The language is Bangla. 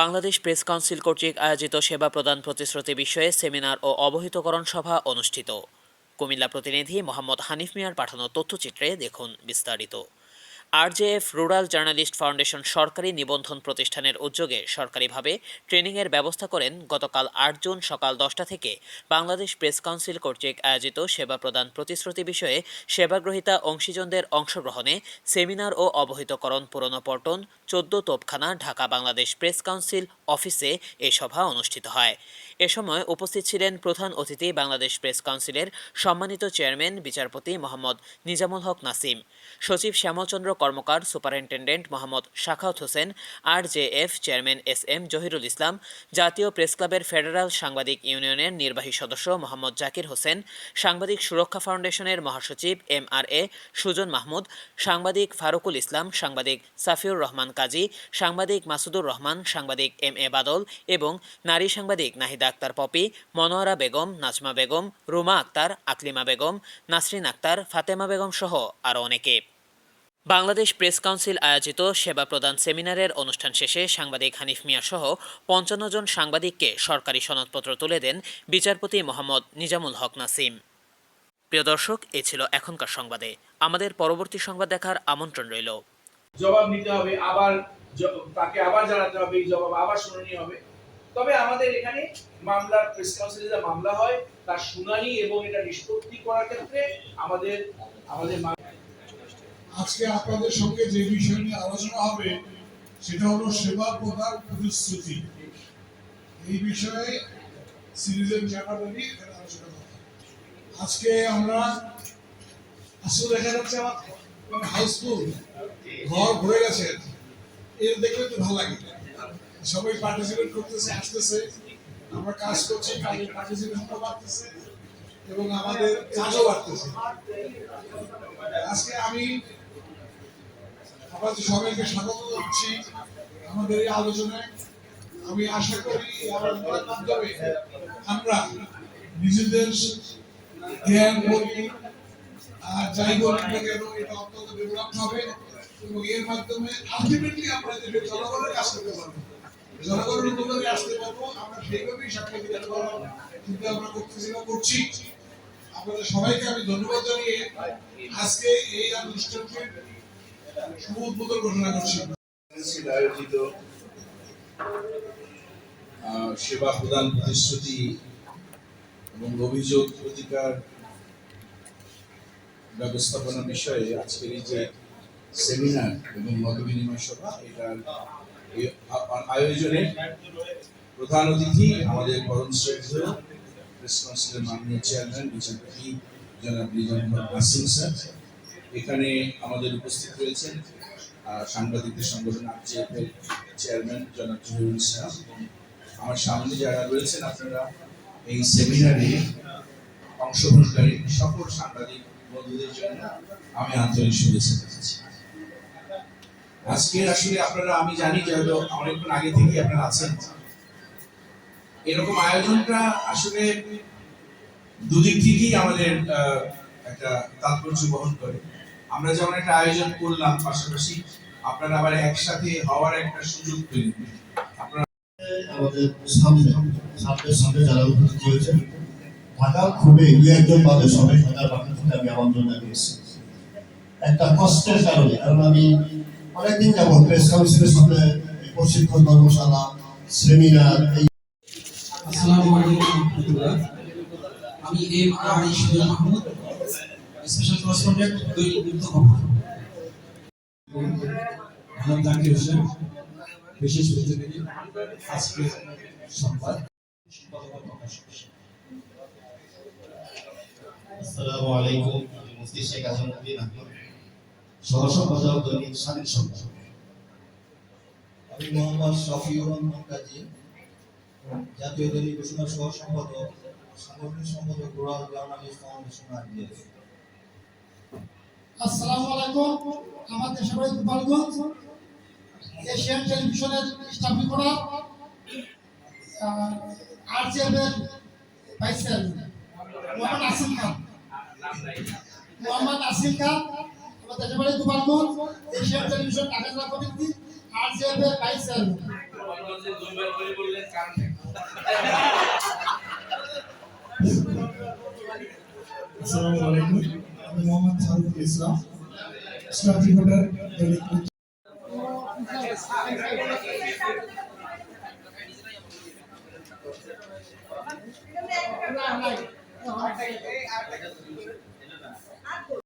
বাংলাদেশ প্রেস কাউন্সিল কর্তৃক আয়োজিত সেবা প্রদান প্রতিশ্রুতি বিষয়ে সেমিনার ও অবহিতকরণ সভা অনুষ্ঠিত। কুমিল্লা প্রতিনিধি মোহাম্মদ হানিফ মিয়ার পাঠানো তথ্যচিত্রে দেখুন বিস্তারিত। আরজেএফ রুরাল জার্নালিস্ট ফাউন্ডেশন সরকারি নিবন্ধন প্রতিষ্ঠানের উদ্যোগে সরকারিভাবে ট্রেনিংয়ের ব্যবস্থা করেন গতকাল আট জুন সকাল দশটা থেকে বাংলাদেশ প্রেস কাউন্সিল কর্তৃক আয়োজিত সেবা প্রদান প্রতিশ্রুতি বিষয়ে সেবাগ্রহীতা অংশীজনদের অংশগ্রহণে সেমিনার ও অবহিতকরণ পুরনো পল্টন, চোদ্দ তোপখানা, ঢাকা বাংলাদেশ প্রেস কাউন্সিল অফিসে এই সভা অনুষ্ঠিত হয়। এ সময় উপস্থিত ছিলেন প্রধান অতিথি বাংলাদেশ প্রেস কাউন্সিলের সম্মানিত চেয়ারম্যান, বিচারপতি মোহাম্মদ নিজামুল হক নাসিম, সচিব Shyamalchandra Karmakar, superintendent Mohammad Shakhawat Hossain, R J F chairman S M Zahirul Islam, জাতীয় প্রেস ক্লাবের ফেডারাল সাংবাদিক ইউনিয়নের নির্বাহী সদস্য মোহাম্মদ জাকির হোসেন, সাংবাদিক সুরক্ষা ফাউন্ডেশনের মহাসচিব M R A Sujan Mahmud, সাংবাদিক ফারুকুল ইসলাম, সাংবাদিক সাফিউর রহমান কাজী, সাংবাদিক মাসুদুর রহমান, সাংবাদিক এম এ বাদল এবং নারী সাংবাদিক নাহিদা আক্তার পপি, মনোয়ারা বেগম, নাজমা বেগম, রুমা আক্তার, আকলিমা বেগম, নাসরিন আক্তার, ফাতেমা বেগম সহ আরও অনেকে। বাংলাদেশ প্রেস কাউন্সিল আয়োজিত সেবা প্রদান সেমিনারের অনুষ্ঠান শেষে সাংবাদিক হানিফ মিয়া সহ পঞ্চান্ন জন সাংবাদিককে সরকারি সনদপত্র তুলে দেন বিচারপতি মোহাম্মদ নিজামুল হক নাসিম। প্রিয় দর্শক, এ ছিল এখনকার সংবাদে। আমাদের পরবর্তী সংবাদ দেখার আমন্ত্রণ রইল। জবাব নিতে হবে আবার তাকে আবার জানাতে হবে, এই জবাব আবার শুনানি হবে। তবে আমাদের এখানে মামলার প্রেস কাউন্সিলে যে মামলা হয় তার শুনানি এবং এটা নিষ্পত্তি করার ক্ষেত্রে আমাদের আমাদের আজকে আপনাদের সঙ্গে যে বিষয় নিয়ে আলোচনা হবে, সেটা হলো সেবা প্রদান প্রতিশ্রুতি। এই বিষয়ে সিরিজের এখানে আলোচনা আজকে আমরা আসলে দেখা যাচ্ছে আমার হাউসফুল, ঘর ভরে গেছে। এর দেখলে তো ভালো লাগে। সবাই পার্টিসিপেট করতেছে, আসতেছে। আমরা কাজ করছি কাজের পার্টিসিপেশনও বাড়তেছে এবং আমাদের কাজও বাড়তেছে। আজকে আমি আপনাদের সবাইকে স্বাগত জানাচ্ছি আমাদের এই আলোচনায়। আমি আশা করি আলোচনার মাধ্যমে আমরা নিজেদের জ্ঞান, বলি, আর যাই বলি না কেন, এটা অত্যন্ত ডেভেলপ হবে। এবং এর মাধ্যমে আলটিমেটলি আমরা দেশের জনগণের পারব জনগণের উপকারে আসতে পারব, আমরা সেইভাবেই করার চিন্তা আমরা করতেছি বা করছি। আপনাদের সবাইকে আমি ধন্যবাদ জানিয়ে আজকে এই শুভ উদ্বোধন ঘোষণা করছি। আয়োজিত সেবা প্রদান প্রতিশ্রুতি এবং অভিযোগ প্রতিকার ব্যবস্থাপনা বিষয়ে আজকের এই যে সেমিনার এবং মত বিনিময় সভা, এটার আয়োজনে প্রধান অতিথি আমাদের পরম শ্রদ্ধেয় প্রেস কাউন্সিলের মাননীয় চেয়ারম্যান বিচারপতি জনাব নিজাম নাসিম স্যার। এখানে আমাদের উপস্থিত রয়েছেন সাংবাদিকদের সংগঠন আরজিএফ এর চেয়ারম্যান জনাব জহিরুল ইসলাম আমার সামনে যারা রয়েছেন, আপনারা এই সেমিনারে অংশগ্রহণকারী সকল সাংবাদিক বন্ধুদের জন্য আমি আন্তরিক শুভেচ্ছা জানাচ্ছি। আজকে আসলে আপনারা, আমি জানি যে হয়তো অনেকক্ষণ আগে থেকে আপনারা আছেন। এরকম আয়োজনটা আসলে দুদিক থেকেই আমাদের একটা তাৎপর্য বহন করে। আমরা যেমন একটা আয়োজন করলাম, পাশাপাশি আপনারা আবার একসাথে হওয়ার একটা সুযোগ আপনারা আমাদের সামনে সামনে সামনে যারা উপস্থিত হয়েছেন ঢাকার খুবই দু একজন বাদে সবাই ঢাকার বাকি থেকে আমি আমন্ত্রণ জানিয়েছি। একটা কষ্টের কারণে, কারণ আমি অনেকদিন যাব প্রেস কাউন্সিলের সাথে এই প্রশিক্ষণ কর্মশালা সেমিনার এই আসসালামু আলাইকুম আমি এম আর ইসুল মাহমুদ স্পেশাল করেসপন্ডেন্ট দৈনিক মুক্ত খবর। ম্যাডাম জাকির হোসেন বিশেষ প্রতিনিধি আজকে সংবাদ। আসসালামু আলাইকুম মুফতি শেখ আজমউদ্দিন আহমদ। সহ সম্পাদক দৈনিক স্বাধীন সংবাদ আমি মোহাম্মদ শফিউর রহমান কাজী, জাতীয় দৈনিক ঘোষণা সহ সম্পাদক, সাংগঠনিক সম্পাদক রুরাল জার্নালিস্ট ফাউন্ডেশন আইডিএফ আসসালামু আলাইকুম, আমার দেশের বাড়ি গোপালগঞ্জ, এশিয়ান টেলিভিশনের স্টাফ রিপোর্টার আরজিএফের ভাইস চেয়ারম্যান, মোহাম্মদ আসিম খান। মোহাম্মদ আসিম খান আমার দেশের বাড়ি গোপালগঞ্জ এশিয়ান টেলিভিশন ঢাকা জেলা ভাইস চেয়ারম্যান। মনোরঞ্জন দুইবার করে বললেন কারণ আসসালামু আলাইকুম আমি মোহাম্মদ ফারুক ইসলাম স্টাফ রিপোর্টার দৈনিক না, না, না,